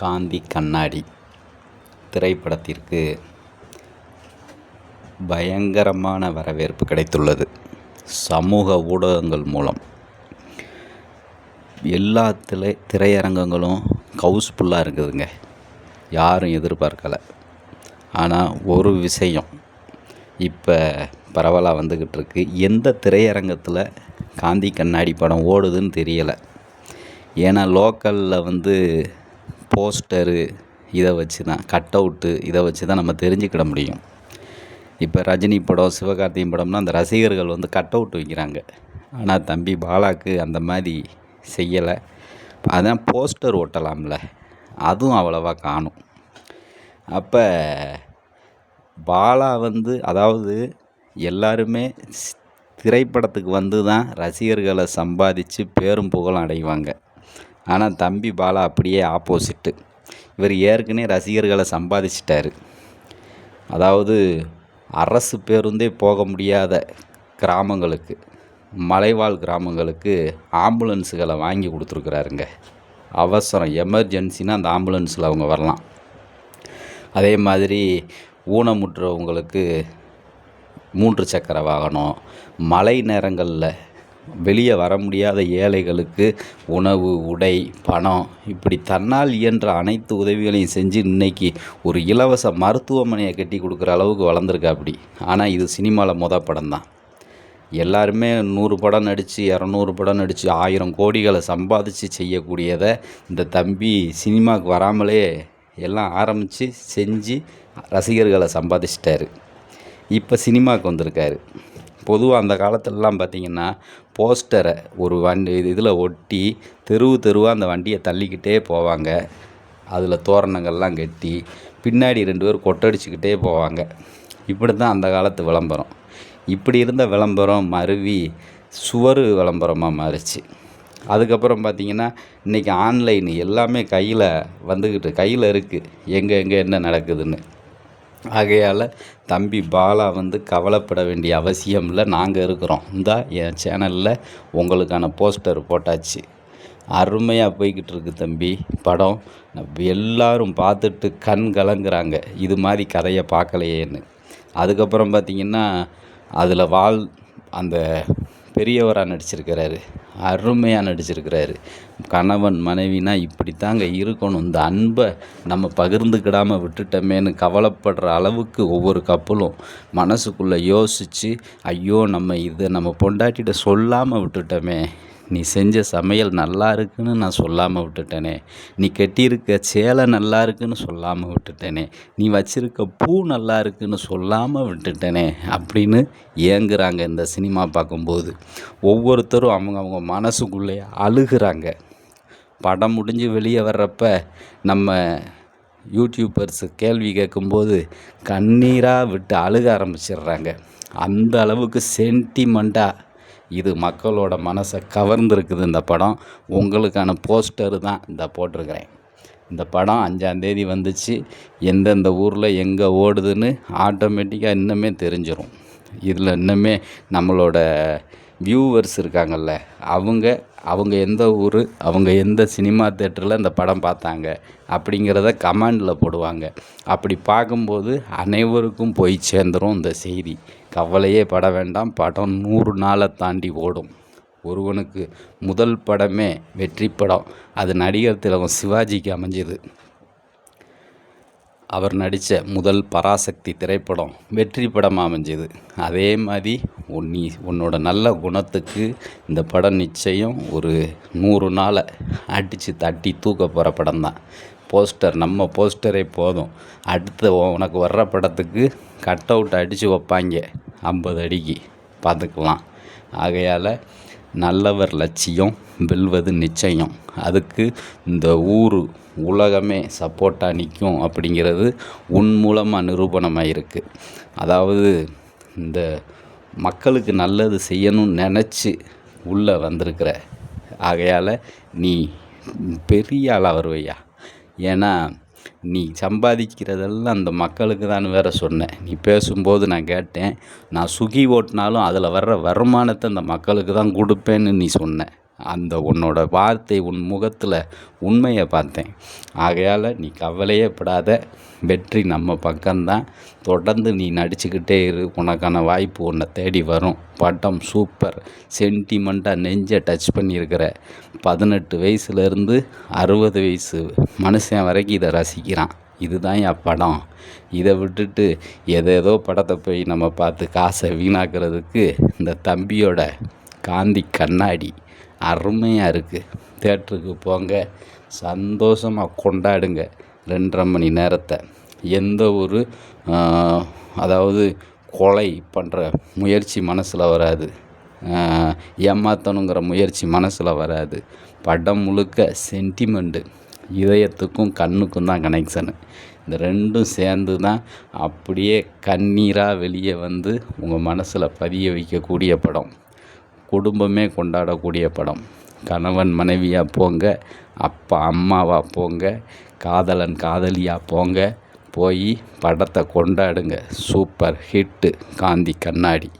காந்தி கண்ணாடி திரைப்படத்திற்கு பயங்கரமான வரவேற்பு கிடைத்துள்ளது. சமூக ஊடகங்கள் மூலம். எல்லா திரை திரையரங்கங்களும் ஹவுஸ்ஃபுல்லாக இருக்குதுங்க. யாரும் எதிர்பார்க்கலை. ஆனால் ஒரு விஷயம் இப்போ பரவலாக வந்துக்கிட்டு இருக்கு எந்த திரையரங்கத்தில் காந்தி கண்ணாடி படம் ஓடுதுன்னு தெரியலை. ஏன்னா லோக்கலில் வந்து போஸ்டரு இதை வச்சு தான் கட் அவுட்டு இதை வச்சு தான் நம்ம தெரிஞ்சுக்கிட முடியும். இப்போ ரஜினி படம் சிவகார்த்திகேயன் படம்னா அந்த ரசிகர்கள் வந்து கட் அவுட் வைக்கிறாங்க. ஆனால் தம்பி பாலாக்கு அந்த மாதிரி செய்யலை. அதான் போஸ்டர் ஒட்டலாம்ல. அதுவும் அவ்வளோவா காணும். அப்போ பாலா வந்து அதாவது எல்லாருமே திரைப்படத்துக்கு வந்து தான் ரசிகர்களை சம்பாதிச்சு பேரும் புகழும் அடைவாங்க. ஆனால் தம்பி பாலா அப்படியே ஆப்போசிட்டு இவர் ஏற்கனவே ரசிகர்களை சம்பாதிச்சிட்டாரு. அதாவது அரசு பேருந்தே போக முடியாத கிராமங்களுக்கு மலைவாழ் கிராமங்களுக்கு ஆம்புலன்ஸுகளை வாங்கி கொடுத்துருக்குறாருங்க. அவசரம் எமர்ஜென்சினா அந்த ஆம்புலன்ஸில் அவங்க வரலாம். அதே மாதிரி ஊனமுற்றவங்களுக்கு மூன்று சக்கர வாகனம் மழை நேரங்களில் வெளியே வர முடியாத ஏழைகளுக்கு உணவு உடை பணம் இப்படி தன்னால் இயன்ற அனைத்து உதவிகளையும் செஞ்சு இன்னைக்கு ஒரு இலவச மருத்துவமனையை கட்டி கொடுக்குற அளவுக்கு வளர்ந்துருக்கா அப்படி. ஆனால் இது சினிமாவில் மொதல் படம் தான். எல்லாருமே நூறு படம் நடித்து இரநூறு படம் நடித்து ஆயிரம் கோடிகளை சம்பாதிச்சு செய்யக்கூடியதை இந்த தம்பி சினிமாவுக்கு வராமலே எல்லாம் ஆரம்பித்து செஞ்சு ரசிகர்களை சம்பாதிச்சிட்டாரு. இப்போ சினிமாவுக்கு வந்திருக்காரு. பொதுவாக அந்த காலத்திலலாம் பார்த்திங்கன்னா போஸ்டரை ஒரு வண்டி இதில் ஒட்டி தெருவு தெருவாக அந்த வண்டியை தள்ளிக்கிட்டே போவாங்க. அதில் தோரணங்கள்லாம் கட்டி பின்னாடி ரெண்டு பேர் கொட்டடிச்சுக்கிட்டே போவாங்க. இப்படி தான் அந்த காலத்து விளம்பரம். இப்படி இருந்த விளம்பரம் மருவி சுவர் விளம்பரமாக மாறிச்சு. அதுக்கப்புறம் பார்த்திங்கன்னா இன்றைக்கி ஆன்லைன் எல்லாமே கையில் வந்துக்கிட்டு கையில் இருக்குது எங்கே எங்கே என்ன நடக்குதுன்னு. ஆகையால் தம்பி பாலா வந்து கவலைப்பட வேண்டிய அவசியம் இல்லை. நாங்கள் இருக்கிறோம். இந்தா என் சேனலில் உங்களுக்கான போஸ்டர் போட்டாச்சு. அருமையாக போய்கிட்டு இருக்கு தம்பி. படம். எல்லாரும் பார்த்துட்டு கண் கலங்குறாங்க. இது மாதிரி கதையை பார்க்கலையேன்னு. அதுக்கப்புறம் பார்த்தீங்கன்னா அதில் வால் அந்த பெரியவராக நடிச்சிருக்கிறாரு. அருமையாக நடிச்சிருக்கிறாரு. கணவன் மனைவினா இப்படி தாங்க இருக்கணும். இந்த அன்பை நம்ம பகிர்ந்துக்கிடாமல் விட்டுட்டோமேன்னு கவலைப்படுற அளவுக்கு ஒவ்வொரு கப்பலும் மனசுக்குள்ளே யோசித்து ஐயோ நம்ம இதை நம்ம பொண்டாட்டிகிட்ட சொல்லாமல் விட்டுட்டோமே. நீ செஞ்ச சமையல் நல்லா இருக்குன்னு நான் சொல்லாமல் விட்டுட்டேனே. நீ கட்டியிருக்க சேலை நல்லா இருக்குன்னு சொல்லாமல் விட்டுட்டேனே. நீ வச்சிருக்க பூ நல்லா இருக்குன்னு சொல்லாமல் விட்டுட்டேனே அப்படின்னு ஏங்குறாங்க இந்த சினிமா பார்க்கும்போது. ஒவ்வொருத்தரும் அவங்க அவங்க மனசுக்குள்ளே அழுகுறாங்க. படம் முடிஞ்சு வெளியே வர்றப்ப நம்ம யூடியூபர்ஸ் கேள்வி கேட்கும்போது கண்ணீராக விட்டு அழுக ஆரம்பிச்சிடுறாங்க. அந்த அளவுக்கு சென்டிமெண்ட்டாக இது மக்களோட மனசை கவர்ந்துருக்குது. இந்த படம் உங்களுக்கான போஸ்டர் தான் இந்த போட்டிருக்கிறேன். இந்த படம் அஞ்சாந்தேதி வந்துச்சு. எந்தெந்த ஊரில் எங்கே ஓடுதுன்னு ஆட்டோமேட்டிக்காக இன்னுமே தெரிஞ்சிடும் இதில் இன்னுமே நம்மளோட வியூவர்ஸ் இருக்காங்கல்ல அவங்க அவங்க எந்த ஊர் அவங்க எந்த சினிமா தேட்டரில் இந்த படம் பார்த்தாங்க அப்படிங்கிறத கமெண்டில் போடுவாங்க. அப்படி பார்க்கும்போது அனைவருக்கும் போய் சேர்ந்துரும் இந்த செய்தி. கவலையே பட வேண்டாம் படம் நூறு நாளை தாண்டி ஓடும். ஒருவனுக்கு முதல் படமே வெற்றி படம். அது நடிகர் திலகம் சிவாஜிக்கு அமைஞ்சது. அவர் நடித்த முதல் பராசக்தி திரைப்படம் வெற்றி படமாக அமைஞ்சது. அதே மாதிரி உன் நீ உன்னோட நல்ல குணத்துக்கு இந்த படம் நிச்சயம் ஒரு நூறு நாளை அடித்து தட்டி தூக்க போகிற படம் தான். போஸ்டர் நம்ம போஸ்டரே போதும். அடுத்த உனக்கு வர்ற படத்துக்கு கட் அவுட் அடித்து வைப்பாங்க. ஐம்பது அடிக்கு. பார்த்துக்கலாம். ஆகையால் நல்லவர் லட்சியம் வெல்வது நிச்சயம். அதுக்கு இந்த ஊர் உலகமே சப்போர்ட்டாக நிற்கும் அப்படிங்கிறது உன் மூலமாக நிரூபணமாக இருக்குது அதாவது இந்த மக்களுக்கு நல்லது செய்யணும்னு நினச்சி உள்ளே வந்திருக்கிற ஆகையால் நீ பெரிய ஆளாக வருவையா? ஏன்னா நீ சம்பாதிக்கிறதெல்லாம் அந்த மக்களுக்கு தான் வேற சொன்னேன். நீ பேசும்போது நான் கேட்டேன் நான் சுகி ஓட்டினாலும் அதில் வர்ற வருமானத்தை அந்த மக்களுக்கு தான் கொடுப்பேன்னு நீ சொன்ன. அந்த உன்னோட வார்த்தை உன் முகத்தில் உண்மையை பார்த்தேன். ஆகையால் நீ கவலையே படாத. வெற்றி நம்ம பக்கம்தான். தொடர்ந்து நீ நடிச்சுக்கிட்டே இரு. உனக்கான வாய்ப்பு உன்னை தேடி வரும். படம் சூப்பர் சென்டிமெண்ட்டாக நெஞ்சை டச் பண்ணியிருக்கிற பதினெட்டு வயசுலேருந்து அறுபது வயசு மனுஷன் வரைக்கும் இதை ரசிக்கிறான். இதுதான் என் படம். இதை விட்டுட்டு எதேதோ படத்தை போய் நம்ம பார்த்து காசை வீணாக்கிறதுக்கு இந்த தம்பியோட காந்தி கண்ணாடி. அருமையாக இருக்குது தேட்டருக்கு போங்க. சந்தோஷமாக கொண்டாடுங்க. ரெண்டரை மணி நேரத்தை. எந்த ஒரு அதாவது கொலை பண்ணுற முயற்சி மனசில் வராது. ஏமாற்றணுங்கிற முயற்சி மனசில் வராது. படம் முழுக்க சென்டிமெண்ட்டு இதயத்துக்கும் கண்ணுக்கும் தான் கனெக்ஷனு இந்த ரெண்டும் சேர்ந்து தான் அப்படியே கண்ணீராக வெளியே வந்து உங்கள் மனசில் பதிய வைக்கக்கூடிய படம். குடும்பமே கொண்டாடக்கூடிய படம். கணவன் மனைவியாக போங்க அப்பா அம்மாவாக போங்க காதலன் காதலியாக போங்க போய் படத்தை கொண்டாடுங்க. சூப்பர் ஹிட்டு காந்தி கண்ணாடி.